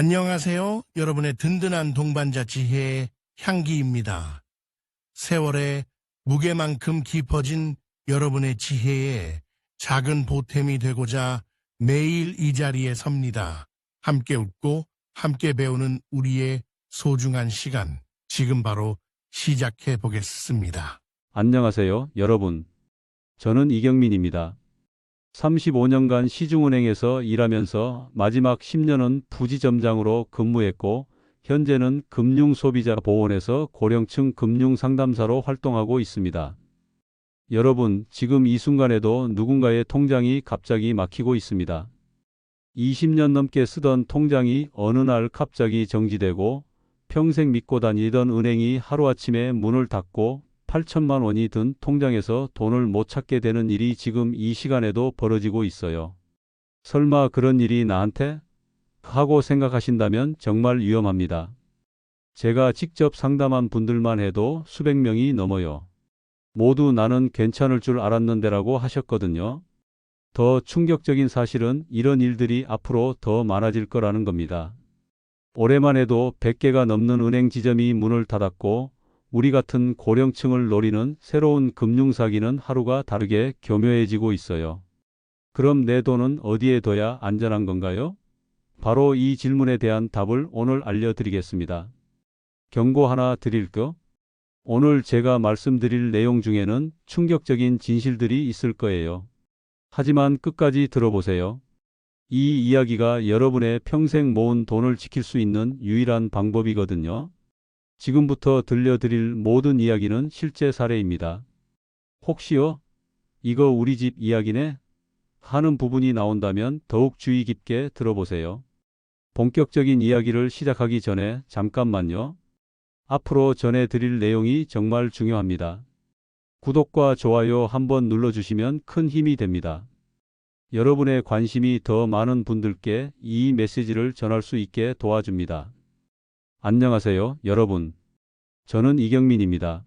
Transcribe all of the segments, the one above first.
안녕하세요. 여러분의 든든한 동반자 지혜의 향기입니다. 세월의 무게만큼 깊어진 여러분의 지혜에 작은 보탬이 되고자 매일 이 자리에 섭니다. 함께 웃고 함께 배우는 우리의 소중한 시간. 지금 바로 시작해 보겠습니다. 안녕하세요, 여러분. 저는 이경민입니다. 35년간 시중은행에서 일하면서 마지막 10년은 부지점장으로 근무했고, 현재는 금융소비자보험에서 고령층 금융상담사로 활동하고 있습니다. 여러분, 지금 이 순간에도 누군가의 통장이 갑자기 막히고 있습니다. 20년 넘게 쓰던 통장이 어느 날 갑자기 정지되고 평생 믿고 다니던 은행이 하루아침에 문을 닫고 8천만 원이 든 통장에서 돈을 못 찾게 되는 일이 지금 이 시간에도 벌어지고 있어요. 설마 그런 일이 나한테? 하고 생각하신다면 정말 위험합니다. 제가 직접 상담한 분들만 해도 수백 명이 넘어요. 모두 나는 괜찮을 줄 알았는데라고 하셨거든요. 더 충격적인 사실은 이런 일들이 앞으로 더 많아질 거라는 겁니다. 올해만 해도 100개가 넘는 은행 지점이 문을 닫았고 우리 같은 고령층을 노리는 새로운 금융사기는 하루가 다르게 교묘해지고 있어요. 그럼 내 돈은 어디에 둬야 안전한 건가요? 바로 이 질문에 대한 답을 오늘 알려드리겠습니다. 경고 하나 드릴까? 오늘 제가 말씀드릴 내용 중에는 충격적인 진실들이 있을 거예요. 하지만 끝까지 들어보세요. 이 이야기가 여러분의 평생 모은 돈을 지킬 수 있는 유일한 방법이거든요. 지금부터 들려드릴 모든 이야기는 실제 사례입니다. 혹시요? 이거 우리 집 이야기네? 하는 부분이 나온다면 더욱 주의 깊게 들어보세요. 본격적인 이야기를 시작하기 전에 잠깐만요. 앞으로 전해드릴 내용이 정말 중요합니다. 구독과 좋아요 한번 눌러주시면 큰 힘이 됩니다. 여러분의 관심이 더 많은 분들께 이 메시지를 전할 수 있게 도와줍니다. 안녕하세요, 여러분. 저는 이경민입니다.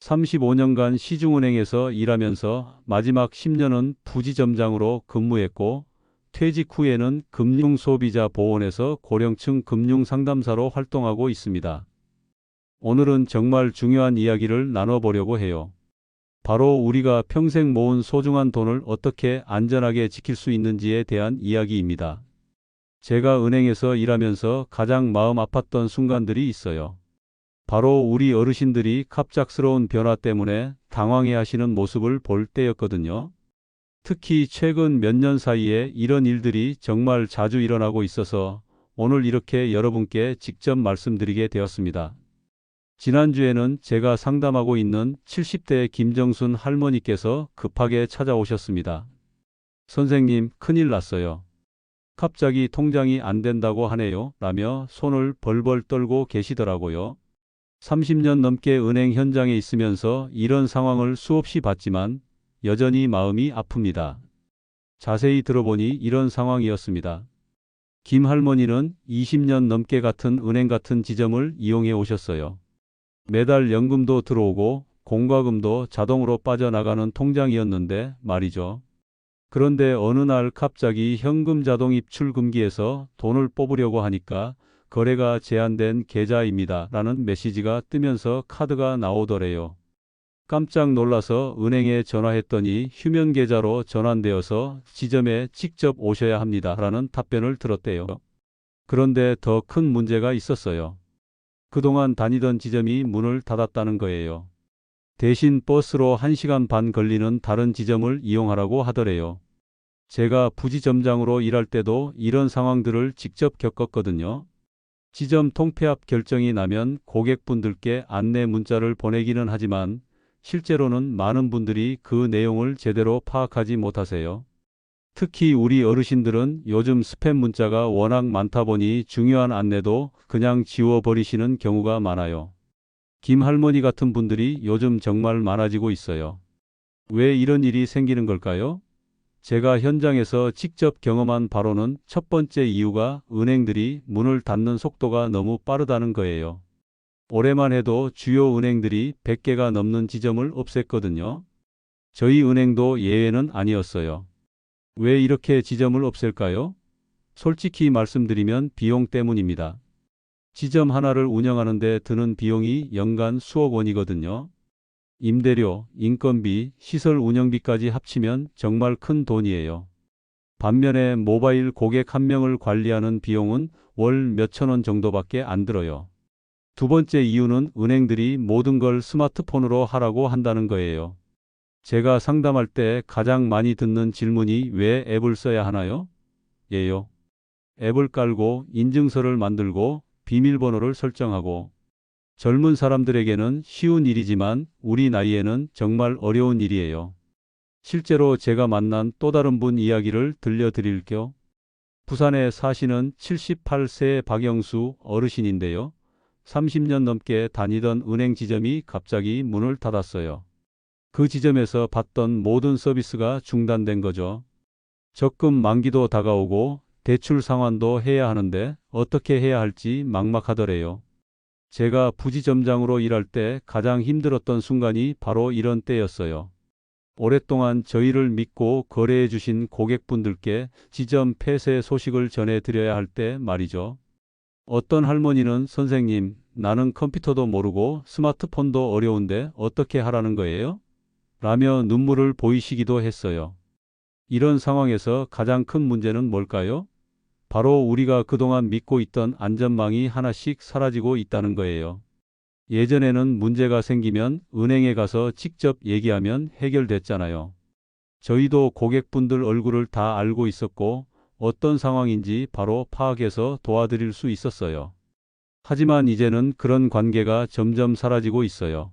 35년간 시중은행에서 일하면서 마지막 10년은 부지점장으로 근무했고, 퇴직 후에는 금융소비자 보험에서 고령층 금융상담사로 활동하고 있습니다. 오늘은 정말 중요한 이야기를 나눠보려고 해요. 바로 우리가 평생 모은 소중한 돈을 어떻게 안전하게 지킬 수 있는지에 대한 이야기입니다. 제가 은행에서 일하면서 가장 마음 아팠던 순간들이 있어요. 바로 우리 어르신들이 갑작스러운 변화 때문에 당황해 하시는 모습을 볼 때였거든요. 특히 최근 몇 년 사이에 이런 일들이 정말 자주 일어나고 있어서 오늘 이렇게 여러분께 직접 말씀드리게 되었습니다. 지난주에는 제가 상담하고 있는 70대 김정순 할머니께서 급하게 찾아오셨습니다. 선생님, 큰일 났어요. 갑자기 통장이 안 된다고 하네요. 라며 손을 벌벌 떨고 계시더라고요. 30년 넘게 은행 현장에 있으면서 이런 상황을 수없이 봤지만 여전히 마음이 아픕니다. 자세히 들어보니 이런 상황이었습니다. 김 할머니는 20년 넘게 같은 은행 같은 지점을 이용해 오셨어요. 매달 연금도 들어오고 공과금도 자동으로 빠져나가는 통장이었는데 말이죠. 그런데 어느 날 갑자기 현금 자동 입출 금기에서 돈을 뽑으려고 하니까 거래가 제한된 계좌입니다. 라는 메시지가 뜨면서 카드가 나오더래요. 깜짝 놀라서 은행에 전화했더니 휴면 계좌로 전환되어서 지점에 직접 오셔야 합니다. 라는 답변을 들었대요. 그런데 더 큰 문제가 있었어요. 그동안 다니던 지점이 문을 닫았다는 거예요. 대신 버스로 1시간 반 걸리는 다른 지점을 이용하라고 하더래요. 제가 부지점장으로 일할 때도 이런 상황들을 직접 겪었거든요. 지점 통폐합 결정이 나면 고객분들께 안내 문자를 보내기는 하지만 실제로는 많은 분들이 그 내용을 제대로 파악하지 못하세요. 특히 우리 어르신들은 요즘 스팸 문자가 워낙 많다 보니 중요한 안내도 그냥 지워버리시는 경우가 많아요. 김 할머니 같은 분들이 요즘 정말 많아지고 있어요. 왜 이런 일이 생기는 걸까요? 제가 현장에서 직접 경험한 바로는 첫 번째 이유가 은행들이 문을 닫는 속도가 너무 빠르다는 거예요. 올해만 해도 주요 은행들이 100개가 넘는 지점을 없앴거든요. 저희 은행도 예외는 아니었어요. 왜 이렇게 지점을 없앨까요? 솔직히 말씀드리면 비용 때문입니다. 지점 하나를 운영하는데 드는 비용이 연간 수억 원이거든요. 임대료, 인건비, 시설 운영비까지 합치면 정말 큰 돈이에요. 반면에 모바일 고객 한 명을 관리하는 비용은 월 몇천 원 정도밖에 안 들어요. 두 번째 이유는 은행들이 모든 걸 스마트폰으로 하라고 한다는 거예요. 제가 상담할 때 가장 많이 듣는 질문이 왜 앱을 써야 하나요? 예요. 앱을 깔고 인증서를 만들고 비밀번호를 설정하고 젊은 사람들에게는 쉬운 일이지만 우리 나이에는 정말 어려운 일이에요. 실제로 제가 만난 또 다른 분 이야기를 들려드릴게요. 부산에 사시는 78세 박영수 어르신인데요. 30년 넘게 다니던 은행 지점이 갑자기 문을 닫았어요. 그 지점에서 받던 모든 서비스가 중단된 거죠. 적금 만기도 다가오고 대출 상환도 해야 하는데 어떻게 해야 할지 막막하더래요. 제가 부지점장으로 일할 때 가장 힘들었던 순간이 바로 이런 때였어요. 오랫동안 저희를 믿고 거래해 주신 고객분들께 지점 폐쇄 소식을 전해 드려야 할 때 말이죠. 어떤 할머니는 선생님, 나는 컴퓨터도 모르고 스마트폰도 어려운데 어떻게 하라는 거예요? 라며 눈물을 보이시기도 했어요. 이런 상황에서 가장 큰 문제는 뭘까요? 바로 우리가 그동안 믿고 있던 안전망이 하나씩 사라지고 있다는 거예요. 예전에는 문제가 생기면 은행에 가서 직접 얘기하면 해결됐잖아요. 저희도 고객분들 얼굴을 다 알고 있었고 어떤 상황인지 바로 파악해서 도와드릴 수 있었어요. 하지만 이제는 그런 관계가 점점 사라지고 있어요.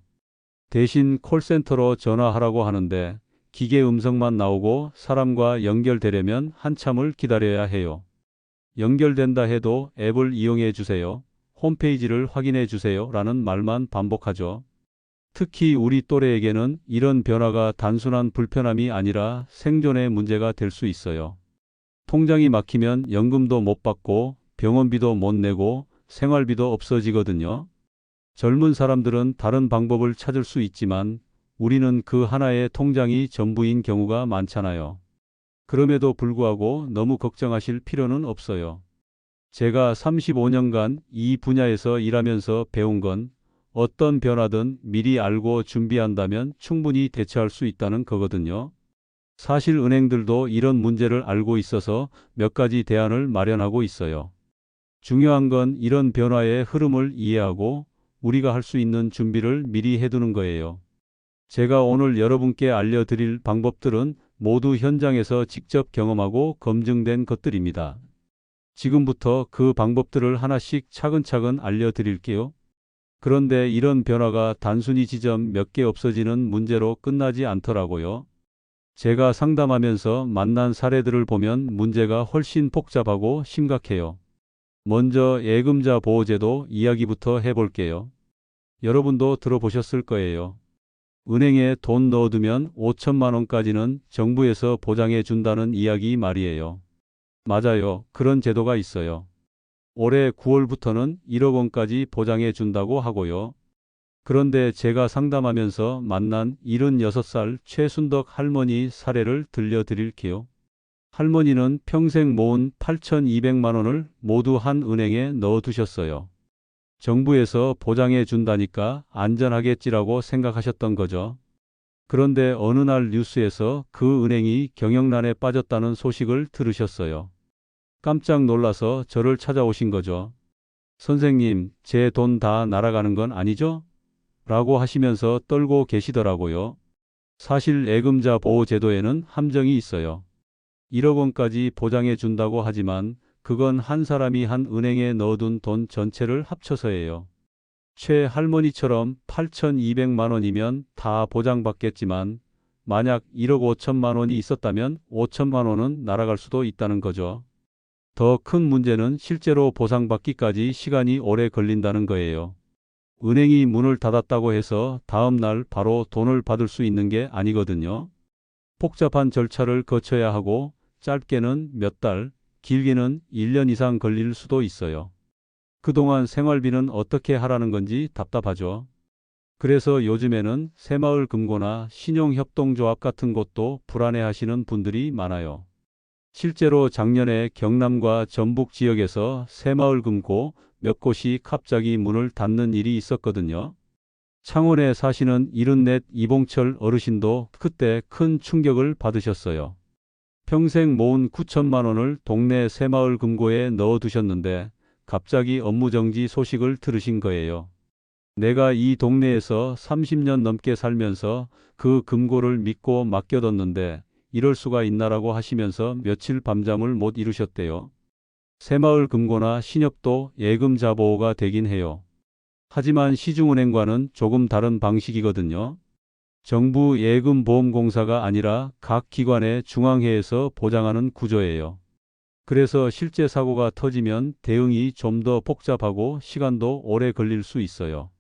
대신 콜센터로 전화하라고 하는데 기계 음성만 나오고 사람과 연결되려면 한참을 기다려야 해요. 연결된다 해도 앱을 이용해 주세요. 홈페이지를 확인해 주세요. 라는 말만 반복하죠. 특히 우리 또래에게는 이런 변화가 단순한 불편함이 아니라 생존의 문제가 될 수 있어요. 통장이 막히면 연금도 못 받고 병원비도 못 내고 생활비도 없어지거든요. 젊은 사람들은 다른 방법을 찾을 수 있지만 우리는 그 하나의 통장이 전부인 경우가 많잖아요. 그럼에도 불구하고 너무 걱정하실 필요는 없어요. 제가 35년간 이 분야에서 일하면서 배운 건 어떤 변화든 미리 알고 준비한다면 충분히 대처할 수 있다는 거거든요. 사실 은행들도 이런 문제를 알고 있어서 몇 가지 대안을 마련하고 있어요. 중요한 건 이런 변화의 흐름을 이해하고 우리가 할 수 있는 준비를 미리 해두는 거예요. 제가 오늘 여러분께 알려드릴 방법들은 모두 현장에서 직접 경험하고 검증된 것들입니다. 지금부터 그 방법들을 하나씩 차근차근 알려드릴게요. 그런데 이런 변화가 단순히 지점 몇 개 없어지는 문제로 끝나지 않더라고요. 제가 상담하면서 만난 사례들을 보면 문제가 훨씬 복잡하고 심각해요. 먼저 예금자 보호제도 이야기부터 해볼게요. 여러분도 들어보셨을 거예요. 은행에 돈 넣어두면 5천만 원까지는 정부에서 보장해 준다는 이야기 말이에요. 맞아요. 그런 제도가 있어요. 올해 9월부터는 1억 원까지 보장해 준다고 하고요. 그런데 제가 상담하면서 만난 76살 최순덕 할머니 사례를 들려드릴게요. 할머니는 평생 모은 8,200만 원을 모두 한 은행에 넣어두셨어요. 정부에서 보장해 준다니까 안전하겠지라고 생각하셨던 거죠. 그런데 어느 날 뉴스에서 그 은행이 경영난에 빠졌다는 소식을 들으셨어요. 깜짝 놀라서 저를 찾아오신 거죠. 선생님, 제 돈 다 날아가는 건 아니죠? 라고 하시면서 떨고 계시더라고요. 사실 예금자 보호 제도에는 함정이 있어요. 1억 원까지 보장해 준다고 하지만 그건 한 사람이 한 은행에 넣어둔 돈 전체를 합쳐서예요. 최 할머니처럼 8,200만 원이면 다 보장받겠지만 만약 1억 5천만 원이 있었다면 5천만 원은 날아갈 수도 있다는 거죠. 더 큰 문제는 실제로 보상받기까지 시간이 오래 걸린다는 거예요. 은행이 문을 닫았다고 해서 다음 날 바로 돈을 받을 수 있는 게 아니거든요. 복잡한 절차를 거쳐야 하고 짧게는 몇 달, 길게는 1년 이상 걸릴 수도 있어요. 그동안 생활비는 어떻게 하라는 건지 답답하죠. 그래서 요즘에는 새마을 금고나 신용협동조합 같은 곳도 불안해 하시는 분들이 많아요. 실제로 작년에 경남과 전북 지역에서 새마을 금고 몇 곳이 갑자기 문을 닫는 일이 있었거든요. 창원에 사시는 74 이봉철 어르신도 그때 큰 충격을 받으셨어요. 평생 모은 9천만 원을 동네 새마을 금고에 넣어두셨는데 갑자기 업무 정지 소식을 들으신 거예요. 내가 이 동네에서 30년 넘게 살면서 그 금고를 믿고 맡겨뒀는데 이럴 수가 있나라고 하시면서 며칠 밤잠을 못 이루셨대요. 새마을 금고나 신협도 예금자 보호가 되긴 해요. 하지만 시중은행과는 조금 다른 방식이거든요. 정부 예금보험공사가 아니라 각 기관의 중앙회에서 보장하는 구조예요. 그래서 실제 사고가 터지면 대응이 좀 더 복잡하고 시간도 오래 걸릴 수 있어요.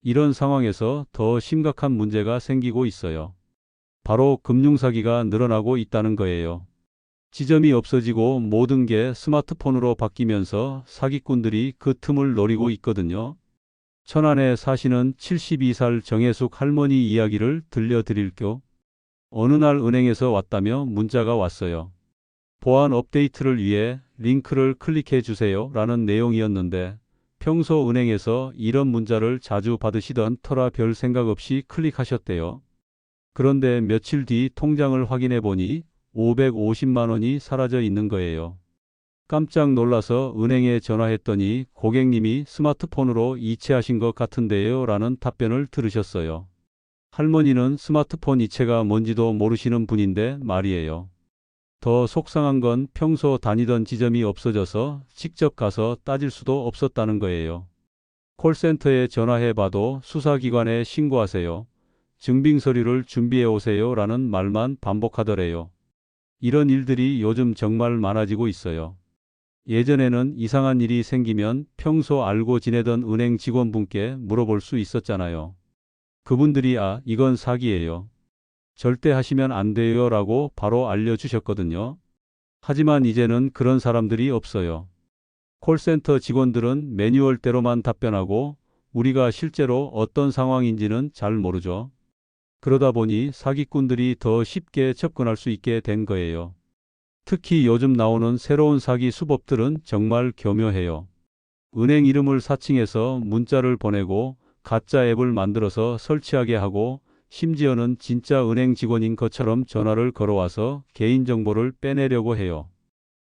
이런 상황에서 더 심각한 문제가 생기고 있어요. 바로 금융사기가 늘어나고 있다는 거예요. 지점이 없어지고 모든 게 스마트폰으로 바뀌면서 사기꾼들이 그 틈을 노리고 있거든요. 천안에 사시는 72살 정혜숙 할머니 이야기를 들려드릴게요. 어느 날 은행에서 왔다며 문자가 왔어요. 보안 업데이트를 위해 링크를 클릭해 주세요 라는 내용이었는데 평소 은행에서 이런 문자를 자주 받으시던 터라 별 생각 없이 클릭하셨대요. 그런데 며칠 뒤 통장을 확인해 보니 550만 원이 사라져 있는 거예요. 깜짝 놀라서 은행에 전화했더니 고객님이 스마트폰으로 이체하신 것 같은데요 라는 답변을 들으셨어요. 할머니는 스마트폰 이체가 뭔지도 모르시는 분인데 말이에요. 더 속상한 건 평소 다니던 지점이 없어져서 직접 가서 따질 수도 없었다는 거예요. 콜센터에 전화해 봐도 수사기관에 신고하세요. 증빙 서류를 준비해 오세요 라는 말만 반복하더래요. 이런 일들이 요즘 정말 많아지고 있어요. 예전에는 이상한 일이 생기면 평소 알고 지내던 은행 직원분께 물어볼 수 있었잖아요. 그분들이 아, 이건 사기예요. 절대 하시면 안 돼요 라고 바로 알려주셨거든요. 하지만 이제는 그런 사람들이 없어요. 콜센터 직원들은 매뉴얼대로만 답변하고 우리가 실제로 어떤 상황인지는 잘 모르죠. 그러다 보니 사기꾼들이 더 쉽게 접근할 수 있게 된 거예요. 특히 요즘 나오는 새로운 사기 수법들은 정말 교묘해요. 은행 이름을 사칭해서 문자를 보내고 가짜 앱을 만들어서 설치하게 하고 심지어는 진짜 은행 직원인 것처럼 전화를 걸어와서 개인정보를 빼내려고 해요.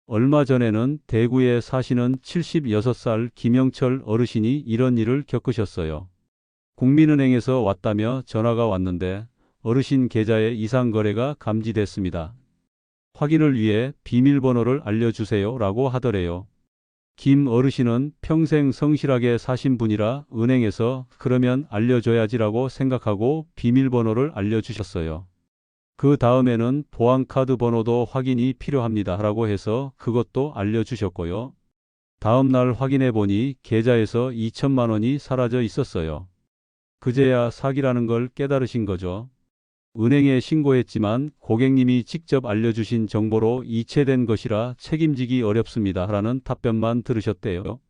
얼마 전에는 대구에 사시는 76살 김영철 어르신이 이런 일을 겪으셨어요. 국민은행에서 왔다며 전화가 왔는데 어르신 계좌에 이상 거래가 감지됐습니다. 확인을 위해 비밀번호를 알려주세요 라고 하더래요. 김 어르신은 평생 성실하게 사신 분이라 은행에서 그러면 알려줘야지라고 생각하고 비밀번호를 알려주셨어요. 그 다음에는 보안카드 번호도 확인이 필요합니다 라고 해서 그것도 알려주셨고요. 다음 날 확인해 보니 계좌에서 2천만 원이 사라져 있었어요. 그제야 사기라는 걸 깨달으신 거죠. 은행에 신고했지만 고객님이 직접 알려주신 정보로 이체된 것이라 책임지기 어렵습니다. 라는 답변만 들으셨대요.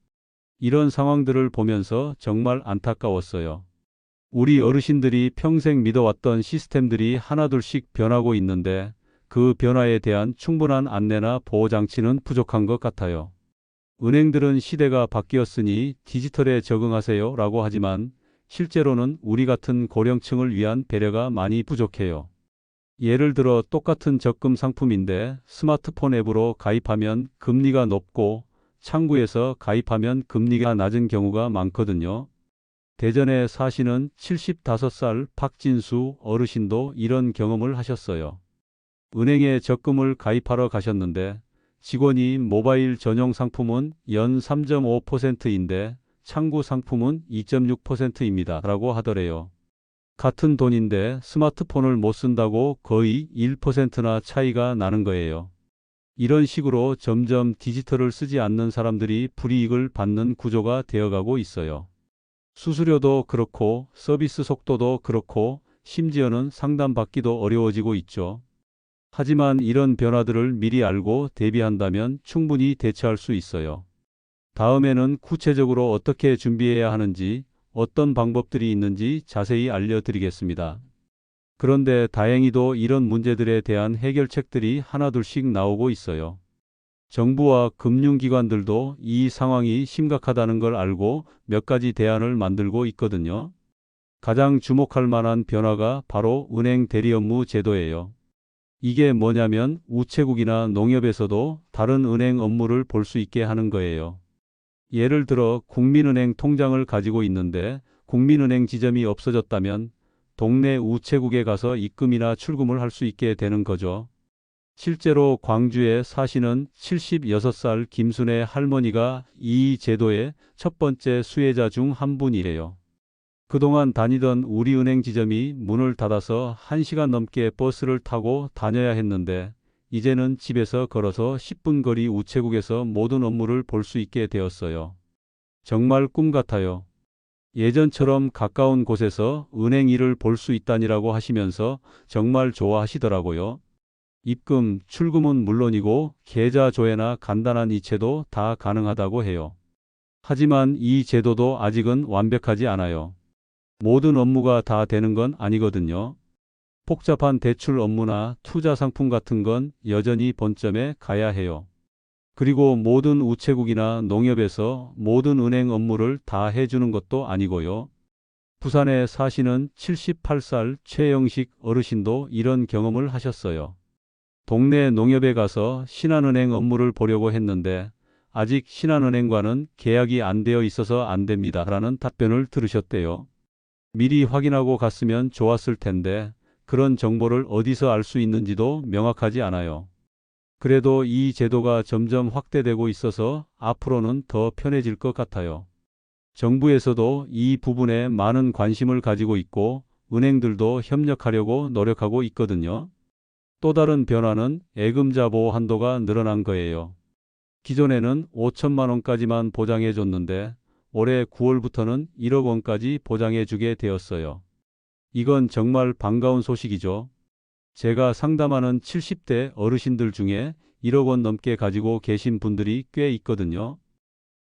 이런 상황들을 보면서 정말 안타까웠어요. 우리 어르신들이 평생 믿어왔던 시스템들이 하나둘씩 변하고 있는데 그 변화에 대한 충분한 안내나 보호장치는 부족한 것 같아요. 은행들은 시대가 바뀌었으니 디지털에 적응하세요 라고 하지만 실제로는 우리 같은 고령층을 위한 배려가 많이 부족해요. 예를 들어 똑같은 적금 상품인데 스마트폰 앱으로 가입하면 금리가 높고 창구에서 가입하면 금리가 낮은 경우가 많거든요. 대전에 사시는 75살 박진수 어르신도 이런 경험을 하셨어요. 은행에 적금을 가입하러 가셨는데 직원이 모바일 전용 상품은 연 3.5%인데 창구 상품은 2.6%입니다. 라고 하더래요. 같은 돈인데 스마트폰을 못 쓴다고 거의 1%나 차이가 나는 거예요. 이런 식으로 점점 디지털을 쓰지 않는 사람들이 불이익을 받는 구조가 되어가고 있어요. 수수료도 그렇고 서비스 속도도 그렇고 심지어는 상담받기도 어려워지고 있죠. 하지만 이런 변화들을 미리 알고 대비한다면 충분히 대처할 수 있어요. 다음에는 구체적으로 어떻게 준비해야 하는지, 어떤 방법들이 있는지 자세히 알려드리겠습니다. 그런데 다행히도 이런 문제들에 대한 해결책들이 하나둘씩 나오고 있어요. 정부와 금융기관들도 이 상황이 심각하다는 걸 알고 몇 가지 대안을 만들고 있거든요. 가장 주목할 만한 변화가 바로 은행 대리 업무 제도예요. 이게 뭐냐면 우체국이나 농협에서도 다른 은행 업무를 볼 수 있게 하는 거예요. 예를 들어 국민은행 통장을 가지고 있는데 국민은행 지점이 없어졌다면 동네 우체국에 가서 입금이나 출금을 할 수 있게 되는 거죠. 실제로 광주에 사시는 76살 김순애 할머니가 이 제도의 첫 번째 수혜자 중 한 분이래요. 그동안 다니던 우리은행 지점이 문을 닫아서 1시간 넘게 버스를 타고 다녀야 했는데 이제는 집에서 걸어서 10분 거리 우체국에서 모든 업무를 볼 수 있게 되었어요. 정말 꿈 같아요. 예전처럼 가까운 곳에서 은행 일을 볼 수 있다니라고 하시면서 정말 좋아하시더라고요. 입금, 출금은 물론이고 계좌 조회나 간단한 이체도 다 가능하다고 해요. 하지만 이 제도도 아직은 완벽하지 않아요. 모든 업무가 다 되는 건 아니거든요. 복잡한 대출 업무나 투자 상품 같은 건 여전히 본점에 가야 해요. 그리고 모든 우체국이나 농협에서 모든 은행 업무를 다 해주는 것도 아니고요. 부산에 사시는 78살 최영식 어르신도 이런 경험을 하셨어요. 동네 농협에 가서 신한은행 업무를 보려고 했는데 아직 신한은행과는 계약이 안 되어 있어서 안 됩니다. 라는 답변을 들으셨대요. 미리 확인하고 갔으면 좋았을 텐데 그런 정보를 어디서 알 수 있는지도 명확하지 않아요. 그래도 이 제도가 점점 확대되고 있어서 앞으로는 더 편해질 것 같아요. 정부에서도 이 부분에 많은 관심을 가지고 있고 은행들도 협력하려고 노력하고 있거든요. 또 다른 변화는 예금자 보호 한도가 늘어난 거예요. 기존에는 5천만 원까지만 보장해 줬는데 올해 9월부터는 1억 원까지 보장해 주게 되었어요. 이건 정말 반가운 소식이죠. 제가 상담하는 70대 어르신들 중에 1억 원 넘게 가지고 계신 분들이 꽤 있거든요.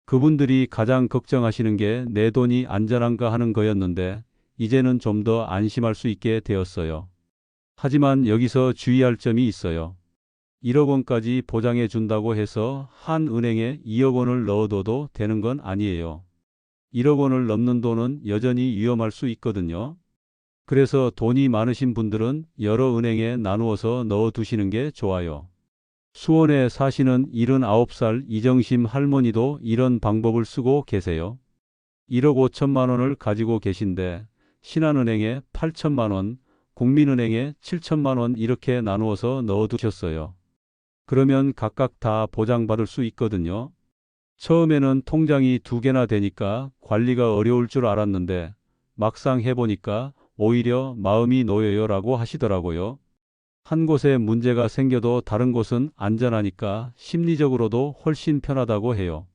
그분들이 가장 걱정하시는 게 내 돈이 안전한가 하는 거였는데 이제는 좀 더 안심할 수 있게 되었어요. 하지만 여기서 주의할 점이 있어요. 1억 원까지 보장해 준다고 해서 한 은행에 2억 원을 넣어둬도 되는 건 아니에요. 1억 원을 넘는 돈은 여전히 위험할 수 있거든요. 그래서 돈이 많으신 분들은 여러 은행에 나누어서 넣어 두시는 게 좋아요. 수원에 사시는 79살 이정심 할머니도 이런 방법을 쓰고 계세요. 1억 5천만 원을 가지고 계신데 신한은행에 8천만 원, 국민은행에 7천만 원 이렇게 나누어서 넣어 두셨어요. 그러면 각각 다 보장받을 수 있거든요. 처음에는 통장이 두 개나 되니까 관리가 어려울 줄 알았는데 막상 해보니까 오히려 마음이 놓여요라고 하시더라고요. 한 곳에 문제가 생겨도 다른 곳은 안전하니까 심리적으로도 훨씬 편하다고 해요.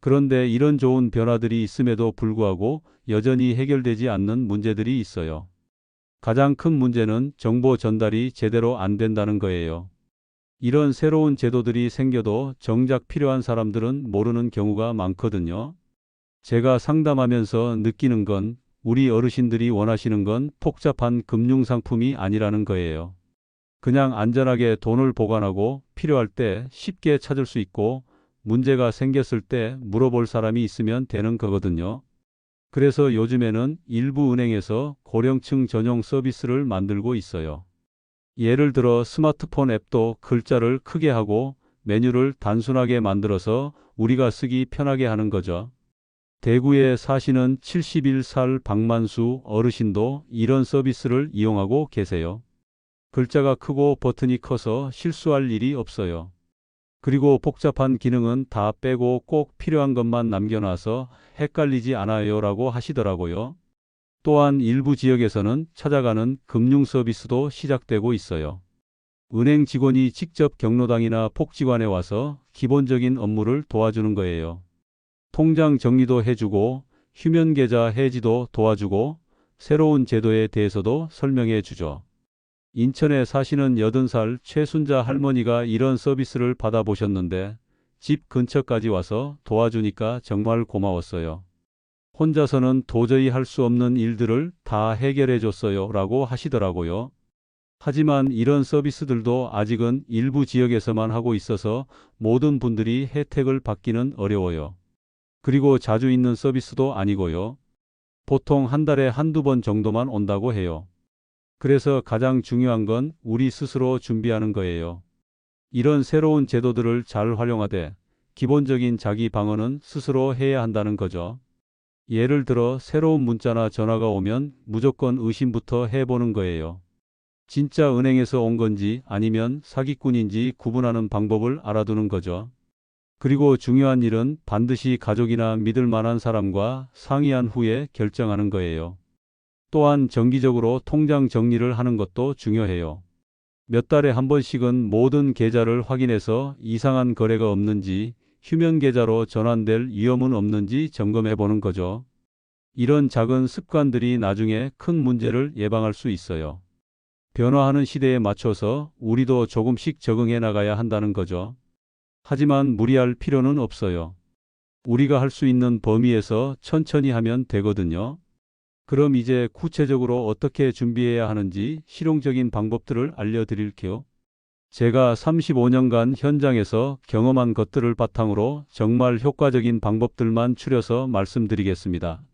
그런데 이런 좋은 변화들이 있음에도 불구하고 여전히 해결되지 않는 문제들이 있어요. 가장 큰 문제는 정보 전달이 제대로 안 된다는 거예요. 이런 새로운 제도들이 생겨도 정작 필요한 사람들은 모르는 경우가 많거든요. 제가 상담하면서 느끼는 건 우리 어르신들이 원하시는 건 복잡한 금융상품이 아니라는 거예요. 그냥 안전하게 돈을 보관하고 필요할 때 쉽게 찾을 수 있고 문제가 생겼을 때 물어볼 사람이 있으면 되는 거거든요. 그래서 요즘에는 일부 은행에서 고령층 전용 서비스를 만들고 있어요. 예를 들어 스마트폰 앱도 글자를 크게 하고 메뉴를 단순하게 만들어서 우리가 쓰기 편하게 하는 거죠. 대구에 사시는 71살 박만수 어르신도 이런 서비스를 이용하고 계세요. 글자가 크고 버튼이 커서 실수할 일이 없어요. 그리고 복잡한 기능은 다 빼고 꼭 필요한 것만 남겨놔서 헷갈리지 않아요 라고 하시더라고요. 또한 일부 지역에서는 찾아가는 금융 서비스도 시작되고 있어요. 은행 직원이 직접 경로당이나 복지관에 와서 기본적인 업무를 도와주는 거예요. 통장 정리도 해주고 휴면 계좌 해지도 도와주고 새로운 제도에 대해서도 설명해 주죠. 인천에 사시는 80살 최순자 할머니가 이런 서비스를 받아보셨는데 집 근처까지 와서 도와주니까 정말 고마웠어요. 혼자서는 도저히 할 수 없는 일들을 다 해결해 줬어요. 라고 하시더라고요. 하지만 이런 서비스들도 아직은 일부 지역에서만 하고 있어서 모든 분들이 혜택을 받기는 어려워요. 그리고 자주 있는 서비스도 아니고요. 보통 한 달에 한두 번 정도만 온다고 해요. 그래서 가장 중요한 건 우리 스스로 준비하는 거예요. 이런 새로운 제도들을 잘 활용하되 기본적인 자기 방어는 스스로 해야 한다는 거죠. 예를 들어 새로운 문자나 전화가 오면 무조건 의심부터 해보는 거예요. 진짜 은행에서 온 건지 아니면 사기꾼인지 구분하는 방법을 알아두는 거죠. 그리고 중요한 일은 반드시 가족이나 믿을 만한 사람과 상의한 후에 결정하는 거예요. 또한 정기적으로 통장 정리를 하는 것도 중요해요. 몇 달에 한 번씩은 모든 계좌를 확인해서 이상한 거래가 없는지 휴면 계좌로 전환될 위험은 없는지 점검해 보는 거죠. 이런 작은 습관들이 나중에 큰 문제를 예방할 수 있어요. 변화하는 시대에 맞춰서 우리도 조금씩 적응해 나가야 한다는 거죠. 하지만 무리할 필요는 없어요. 우리가 할 수 있는 범위에서 천천히 하면 되거든요. 그럼 이제 구체적으로 어떻게 준비해야 하는지 실용적인 방법들을 알려드릴게요. 제가 35년간 현장에서 경험한 것들을 바탕으로 정말 효과적인 방법들만 추려서 말씀드리겠습니다.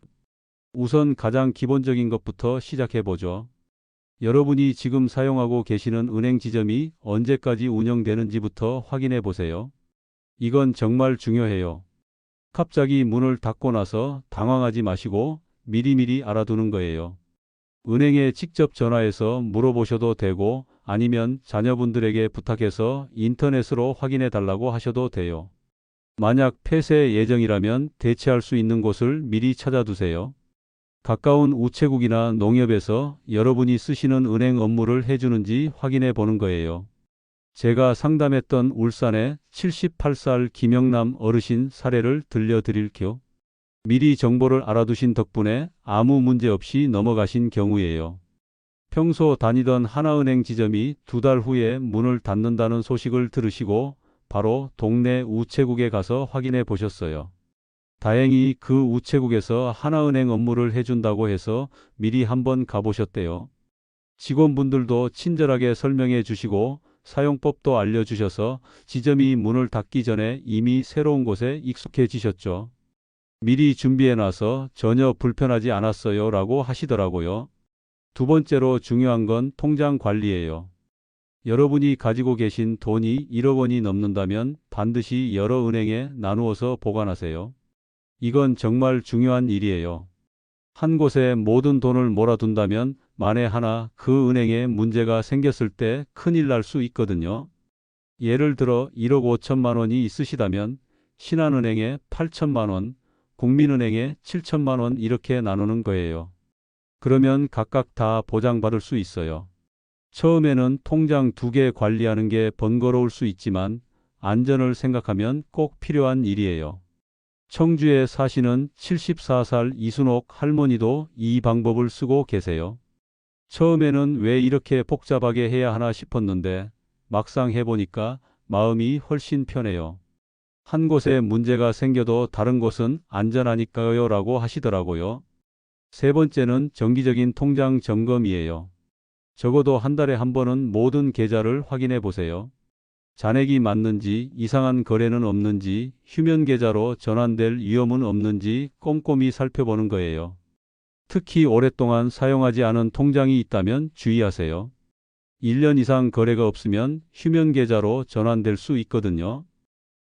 우선 가장 기본적인 것부터 시작해 보죠. 여러분이 지금 사용하고 계시는 은행 지점이 언제까지 운영되는지부터 확인해 보세요. 이건 정말 중요해요. 갑자기 문을 닫고 나서 당황하지 마시고 미리미리 알아두는 거예요. 은행에 직접 전화해서 물어보셔도 되고 아니면 자녀분들에게 부탁해서 인터넷으로 확인해 달라고 하셔도 돼요. 만약 폐쇄 예정이라면 대체할 수 있는 곳을 미리 찾아두세요. 가까운 우체국이나 농협에서 여러분이 쓰시는 은행 업무를 해주는지 확인해 보는 거예요. 제가 상담했던 울산의 78살 김영남 어르신 사례를 들려드릴게요. 미리 정보를 알아두신 덕분에 아무 문제 없이 넘어가신 경우예요. 평소 다니던 하나은행 지점이 두 달 후에 문을 닫는다는 소식을 들으시고 바로 동네 우체국에 가서 확인해 보셨어요. 다행히 그 우체국에서 하나은행 업무를 해준다고 해서 미리 한번 가보셨대요. 직원분들도 친절하게 설명해 주시고 사용법도 알려주셔서 지점이 문을 닫기 전에 이미 새로운 곳에 익숙해지셨죠. 미리 준비해 놔서 전혀 불편하지 않았어요 라고 하시더라고요. 두 번째로 중요한 건 통장 관리예요. 여러분이 가지고 계신 돈이 1억 원이 넘는다면 반드시 여러 은행에 나누어서 보관하세요. 이건 정말 중요한 일이에요. 한 곳에 모든 돈을 몰아둔다면 만에 하나 그 은행에 문제가 생겼을 때 큰일 날 수 있거든요. 예를 들어 1억 5천만 원이 있으시다면 신한은행에 8천만 원, 국민은행에 7천만 원 이렇게 나누는 거예요. 그러면 각각 다 보장받을 수 있어요. 처음에는 통장 두 개 관리하는 게 번거로울 수 있지만 안전을 생각하면 꼭 필요한 일이에요. 청주에 사시는 74살 이순옥 할머니도 이 방법을 쓰고 계세요. 처음에는 왜 이렇게 복잡하게 해야 하나 싶었는데 막상 해보니까 마음이 훨씬 편해요. 한 곳에 문제가 생겨도 다른 곳은 안전하니까요 라고 하시더라고요. 세 번째는 정기적인 통장 점검이에요. 적어도 한 달에 한 번은 모든 계좌를 확인해 보세요. 잔액이 맞는지, 이상한 거래는 없는지, 휴면 계좌로 전환될 위험은 없는지 꼼꼼히 살펴보는 거예요. 특히 오랫동안 사용하지 않은 통장이 있다면 주의하세요. 1년 이상 거래가 없으면 휴면 계좌로 전환될 수 있거든요.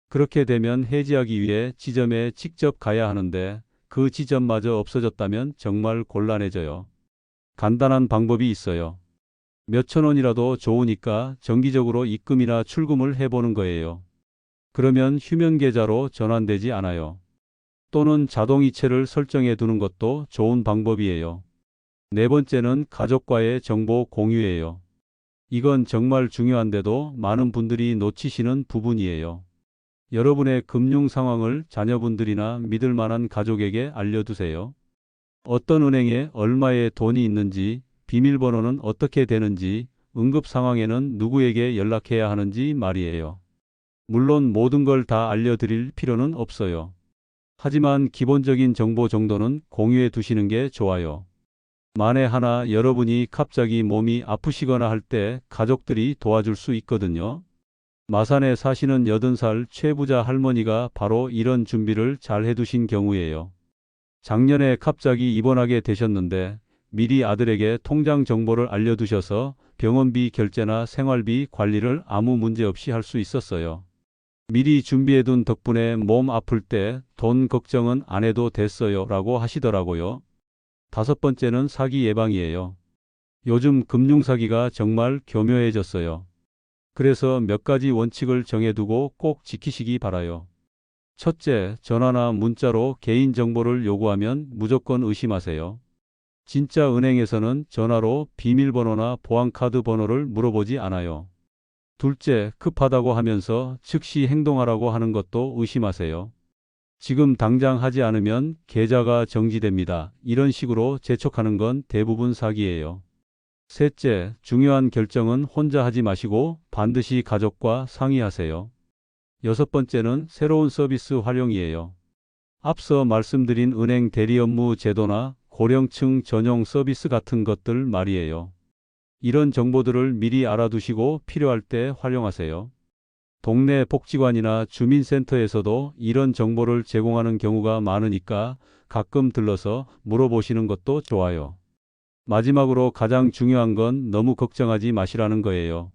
그렇게 되면 해지하기 위해 지점에 직접 가야 하는데 그 지점마저 없어졌다면 정말 곤란해져요. 간단한 방법이 있어요. 몇천 원이라도 좋으니까 정기적으로 입금이나 출금을 해보는 거예요. 그러면 휴면 계좌로 전환되지 않아요. 또는 자동이체를 설정해 두는 것도 좋은 방법이에요. 네 번째는 가족과의 정보 공유예요. 이건 정말 중요한데도 많은 분들이 놓치시는 부분이에요. 여러분의 금융 상황을 자녀분들이나 믿을 만한 가족에게 알려두세요. 어떤 은행에 얼마의 돈이 있는지, 비밀번호는 어떻게 되는지, 응급 상황에는 누구에게 연락해야 하는지 말이에요. 물론 모든 걸 다 알려드릴 필요는 없어요. 하지만 기본적인 정보 정도는 공유해 두시는 게 좋아요. 만에 하나 여러분이 갑자기 몸이 아프시거나 할 때 가족들이 도와줄 수 있거든요. 마산에 사시는 80살 최부자 할머니가 바로 이런 준비를 잘 해두신 경우예요. 작년에 갑자기 입원하게 되셨는데 미리 아들에게 통장 정보를 알려두셔서 병원비 결제나 생활비 관리를 아무 문제 없이 할 수 있었어요. 미리 준비해둔 덕분에 몸 아플 때 돈 걱정은 안 해도 됐어요 라고 하시더라고요. 다섯 번째는 사기 예방이에요. 요즘 금융사기가 정말 교묘해졌어요. 그래서 몇 가지 원칙을 정해두고 꼭 지키시기 바라요. 첫째, 전화나 문자로 개인정보를 요구하면 무조건 의심하세요. 진짜 은행에서는 전화로 비밀번호나 보안카드 번호를 물어보지 않아요. 둘째, 급하다고 하면서 즉시 행동하라고 하는 것도 의심하세요. 지금 당장 하지 않으면 계좌가 정지됩니다. 이런 식으로 재촉하는 건 대부분 사기예요. 셋째, 중요한 결정은 혼자 하지 마시고 반드시 가족과 상의하세요. 여섯 번째는 새로운 서비스 활용이에요. 앞서 말씀드린 은행 대리 업무 제도나 고령층 전용 서비스 같은 것들 말이에요. 이런 정보들을 미리 알아두시고 필요할 때 활용하세요. 동네 복지관이나 주민센터에서도 이런 정보를 제공하는 경우가 많으니까 가끔 들러서 물어보시는 것도 좋아요. 마지막으로 가장 중요한 건 너무 걱정하지 마시라는 거예요.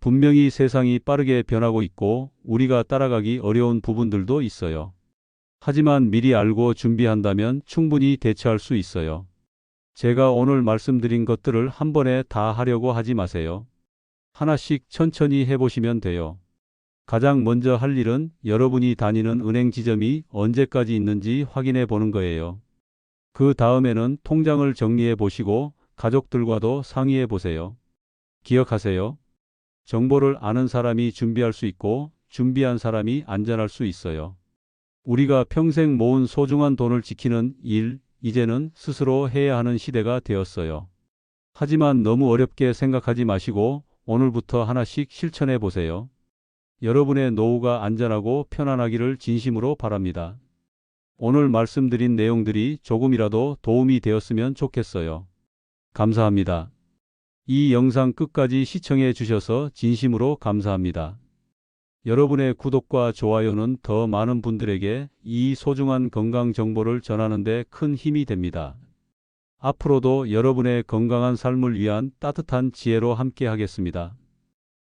분명히 세상이 빠르게 변하고 있고 우리가 따라가기 어려운 부분들도 있어요. 하지만 미리 알고 준비한다면 충분히 대처할 수 있어요. 제가 오늘 말씀드린 것들을 한 번에 다 하려고 하지 마세요. 하나씩 천천히 해보시면 돼요. 가장 먼저 할 일은 여러분이 다니는 은행 지점이 언제까지 있는지 확인해 보는 거예요. 그 다음에는 통장을 정리해 보시고 가족들과도 상의해 보세요. 기억하세요. 정보를 아는 사람이 준비할 수 있고 준비한 사람이 안전할 수 있어요. 우리가 평생 모은 소중한 돈을 지키는 일, 이제는 스스로 해야 하는 시대가 되었어요. 하지만 너무 어렵게 생각하지 마시고 오늘부터 하나씩 실천해 보세요. 여러분의 노후가 안전하고 편안하기를 진심으로 바랍니다. 오늘 말씀드린 내용들이 조금이라도 도움이 되었으면 좋겠어요. 감사합니다. 이 영상 끝까지 시청해 주셔서 진심으로 감사합니다. 여러분의 구독과 좋아요는 더 많은 분들에게 이 소중한 건강 정보를 전하는 데 큰 힘이 됩니다. 앞으로도 여러분의 건강한 삶을 위한 따뜻한 지혜로 함께 하겠습니다.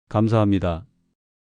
감사합니다.